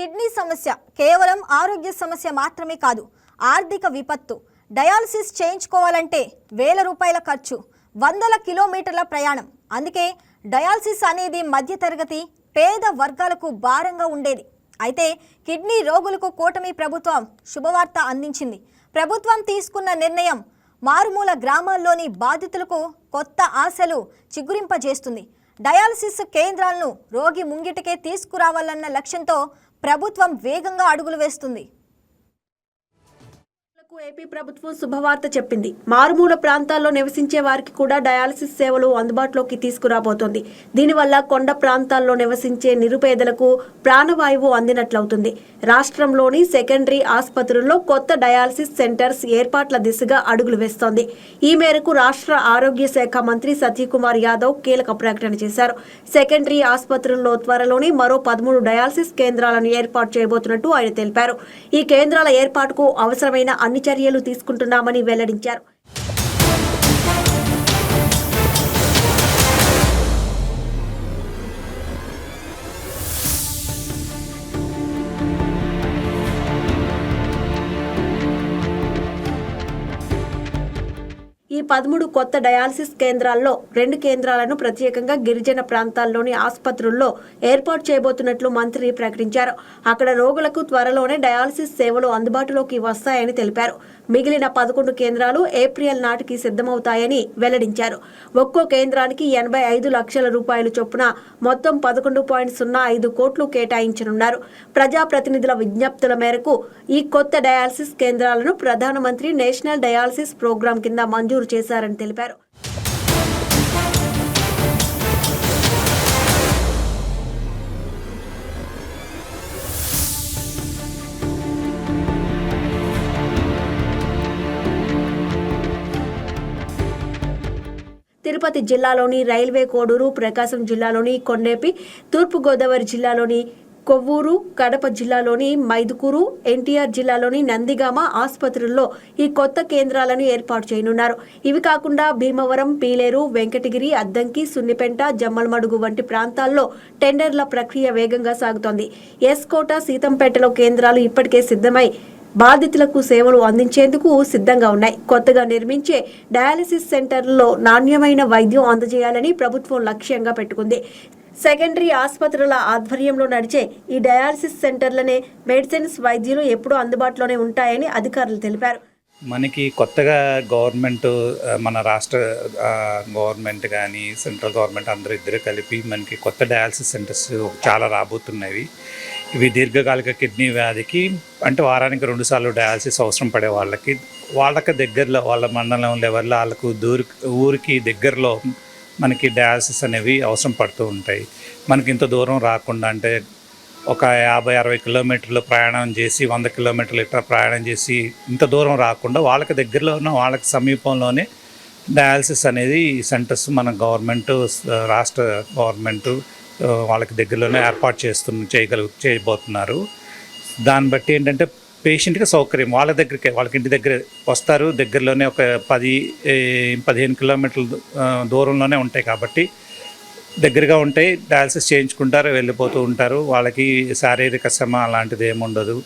Kidney సమస్య కేవలం ఆరోగ్య సమస్య మాత్రమే కాదు ఆర్థిక విపత్తు డయాలసిస్ చేయించుకోవాలంటే వేల రూపాయల ఖర్చు వందల కిలోమీటర్ల ప్రయాణం. అందుకే డయాలసిస్ అనేది మధ్యతరగతి పేద వర్గాలకు భారంగా ఉండేది. అయితే కిడ్నీ రోగులకు కూటమి ప్రభుత్వం శుభవార్త అందించింది. ప్రభుత్వం తీసుకున్న నిర్ణయం మారుమూల గ్రామాల్లోని బాధితులకు కొత్త ఆశలు చిగురింపజేస్తుంది. డయాలసిస్ కేంద్రాలను రోగి ముంగిటికే తీసుకురావాలన్న లక్ష్యంతో ప్రభుత్వం వేగంగా అడుగులు వేస్తుంది. లకు ఏపీ ప్రభుత్వం శుభవార్త చెప్పింది. మారుమూల ప్రాంతాల్లో నివసించే వారికి కూడా డయాలసిస్ సేవలు అందుబాటులోకి తీసుకురాబోతోంది. దీనివల్ల కొండ ప్రాంతాల్లో నివసించే నిరుపేదలకు ప్రాణవాయువు అందినట్లవుతుంది. రాష్ట్రంలోని సెకండరీ ఆసుపత్రుల్లో కొత్త డయాలసిస్ సెంటర్స్ ఏర్పాట్ల దిశగా అడుగులు వేస్తోంది. ఈ మేరకు రాష్ట్ర ఆరోగ్య శాఖ మంత్రి సత్యకుమార్ యాదవ్ కీలక ప్రకటన చేశారు. సెకండరీ ఆసుపత్రుల్లో త్వరలోనే మరో పదమూడు డయాలసిస్ కేంద్రాలను ఏర్పాటు చేయబోతున్నట్టు ఆయన తెలిపారు. ఈ కేంద్రాల ఏర్పాటుకు అవసరమైన అన్ని చర్యలు తీసుకుంటున్నామని వెల్లడించారు. పదమూడు కొత్త డయాలసిస్ కేంద్రాల్లో రెండు కేంద్రాలను ప్రత్యేకంగా గిరిజన ప్రాంతాల్లోని ఆసుపత్రుల్లో ఏర్పాటు చేయబోతున్నట్లు మంత్రి ప్రకటించారు. అక్కడ రోగులకు త్వరలోనే డయాలసిస్ సేవలు అందుబాటులోకి వస్తాయని తెలిపారు. మిగిలిన పదకొండు కేంద్రాలు ఏప్రిల్ నాటికి సిద్ధమవుతాయని వెల్లడించారు. ఒక్కో కేంద్రానికి ఎనభై ఐదు లక్షల రూపాయలు చొప్పున మొత్తం పదకొండు పాయింట్ సున్నా ఐదు కోట్లు కేటాయించనున్నారు. ప్రజాప్రతినిధుల విజ్ఞప్తుల మేరకు ఈ కొత్త డయాలసిస్ కేంద్రాలను ప్రధానమంత్రి నేషనల్ డయాలసిస్ ప్రోగ్రాం కింద మంజూరు చేశారని తెలిపారు. తిరుపతి జిల్లాలోని రైల్వే కోడూరు ప్రకాశం జిల్లాలోని కొండేపి తూర్పుగోదావరి జిల్లాలోని కొవ్వూరు కడప జిల్లాలోని మైదుకూరు ఎన్టీఆర్ జిల్లాలోని నందిగామ ఆసుపత్రుల్లో ఈ కొత్త కేంద్రాలను ఏర్పాటు చేయనున్నారు. ఇవి కాకుండా భీమవరం పీలేరు వెంకటగిరి అద్దంకి సున్నిపెంట జమ్మలమడుగు వంటి ప్రాంతాల్లో టెండర్ల ప్రక్రియ వేగంగా సాగుతోంది. ఎస్కోట సీతంపేటలో కేంద్రాలు ఇప్పటికే సిద్ధమై బాధితులకు సేవలు అందించేందుకు సిద్ధంగా ఉన్నాయి. కొత్తగా నిర్మించే డయాలసిస్ సెంటర్లో నాణ్యమైన వైద్యం అందజేయాలని ప్రభుత్వం లక్ష్యంగా పెట్టుకుంది. సెకండరీ ఆసుపత్రుల ఆధ్వర్యంలో నడిచే ఈ డయాలసిస్ సెంటర్లనే మెడిసిన్స్ వైద్యులు ఎప్పుడూ అందుబాటులోనే ఉంటాయని అధికారులు తెలిపారు. మనకి కొత్తగా గవర్నమెంట్ మన రాష్ట్ర గవర్నమెంట్ కానీ సెంట్రల్ గవర్నమెంట్ అందరూ ఇద్దరు కలిపి మనకి కొత్త డయాలసిస్ సెంటర్స్ చాలా రాబోతున్నవి ఇవి దీర్ఘకాలిక కిడ్నీ వ్యాధికి అంటే వారానికి రెండుసార్లు డయాలసిస్ అవసరం పడే వాళ్ళకి వాళ్ళకి దగ్గరలో వాళ్ళ మండలం లెవెల్లో వాళ్ళకు దూరి ఊరికి దగ్గరలో మనకి డయాలసిస్ అనేవి అవసరం పడుతూ ఉంటాయి. మనకి ఇంత దూరం రాకుండా అంటే ఒక యాభై అరవై కిలోమీటర్లు ప్రయాణం చేసి వంద కిలోమీటర్లు ఇట్లా ప్రయాణం చేసి ఇంత దూరం రాకుండా వాళ్ళకి దగ్గరలో ఉన్న వాళ్ళకి సమీపంలోనే డయాలసిస్ అనేది సెంటర్స్ మన గవర్నమెంట్ రాష్ట్ర గవర్నమెంట్ వాళ్ళకి దగ్గరలోనే ఏర్పాటు చేస్తు చేయగలుగు చేయబోతున్నారు. దాన్ని బట్టి ఏంటంటే పేషెంట్కి సౌకర్యం. వాళ్ళ దగ్గరికి వాళ్ళకి ఇంటి దగ్గర వస్తారు. దగ్గరలోనే ఒక పది పదిహేను కిలోమీటర్ల దూరంలోనే ఉంటాయి కాబట్టి దగ్గరగా ఉంటాయి డయాలసిస్ చేయించుకుంటారు వెళ్ళిపోతూ ఉంటారు. వాళ్ళకి శారీరక శ్రమ అలాంటిది ఏముండదు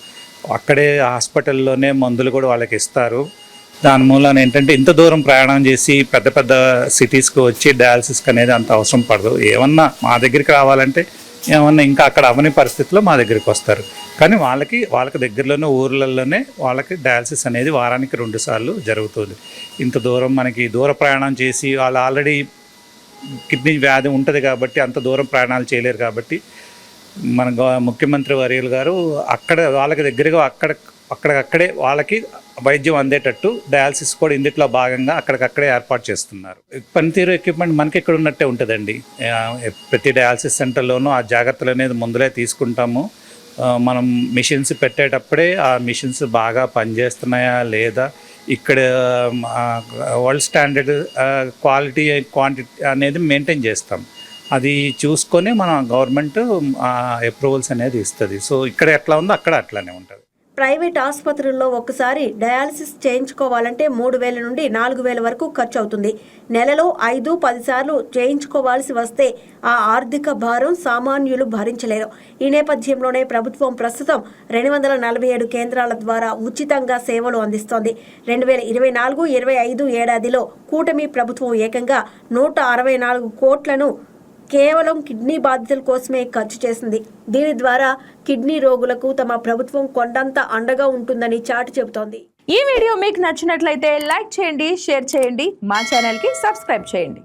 అక్కడే హాస్పిటల్లోనే మందులు కూడా వాళ్ళకి ఇస్తారు. దాని మూలాన ఏంటంటే ఇంత దూరం ప్రయాణం చేసి పెద్ద పెద్ద సిటీస్కి వచ్చి డయాలసిస్కి అనేది అంత అవసరం పడదు. ఏమన్నా మా దగ్గరికి రావాలంటే ఏమన్నా ఇంకా అక్కడ అవని పరిస్థితిలో మా దగ్గరికి వస్తారు. కానీ వాళ్ళకి వాళ్ళకి దగ్గరలోనే ఊర్లలోనే వాళ్ళకి డయాలసిస్ అనేది వారానికి రెండు సార్లు జరుగుతుంది. ఇంత దూరం మనకి దూర ప్రయాణం చేసి వాళ్ళు ఆల్రెడీ కిడ్నీ వ్యాధి ఉంటుంది కాబట్టి అంత దూరం ప్రయాణాలు చేయలేరు కాబట్టి మన ముఖ్యమంత్రి వర్యులు గారు అక్కడ వాళ్ళకి దగ్గరగా అక్కడ అక్కడికక్కడే వాళ్ళకి వైద్యం అందేటట్టు డయాలసిస్ కూడా ఇందుట్లో భాగంగా అక్కడికక్కడే ఏర్పాటు చేస్తున్నారు. పనితీరు ఎక్విప్మెంట్ మనకి ఇక్కడ ఉన్నట్టే ఉంటుందండి. ప్రతి డయాలసిస్ సెంటర్లోనూ ఆ జాగ్రత్తలు అనేది ముందులే తీసుకుంటాము. మనం మిషన్స్ పెట్టేటప్పుడే ఆ మిషన్స్ బాగా పనిచేస్తున్నాయా లేదా ఇక్కడ వరల్డ్ స్టాండర్డ్ క్వాలిటీ క్వాంటిటీ అనేది మెయింటైన్ చేస్తాం. అది చూసుకొని మన గవర్నమెంట్ అప్రూవల్స్ అనేది ఇస్తుంది. సో ఇక్కడ ఎట్లా ఉందో అక్కడ అట్లానే ఉంటుంది. ప్రైవేట్ ఆసుపత్రుల్లో ఒక్కసారి డయాలసిస్ చేయించుకోవాలంటే మూడు వేల నుండి నాలుగు వేల వరకు ఖర్చు అవుతుంది నెలలో ఐదు పదిసార్లు చేయించుకోవాల్సి వస్తే ఆ ఆర్థిక భారం సామాన్యులు భరించలేరు. ఈ నేపథ్యంలోనే ప్రభుత్వం ప్రస్తుతం రెండు వందల నలభై ఏడు కేంద్రాల ద్వారా ఉచితంగా సేవలు అందిస్తోంది. రెండు వేల ఇరవై నాలుగు ఇరవై ఐదు ఏడాదిలో కూటమి ప్రభుత్వం ఏకంగా నూట అరవై నాలుగు కోట్లను కేవలం కిడ్నీ బాధితుల కోసమే ఖర్చు చేసింది. దీని ద్వారా కిడ్నీ రోగులకు తమ ప్రభుత్వం కొండంత అండగా ఉంటుందని చాటి చెబుతోంది. ఈ వీడియో మీకు నచ్చినట్లయితే లైక్ చేయండి షేర్ చేయండి మా ఛానల్కి సబ్స్క్రైబ్ చేయండి.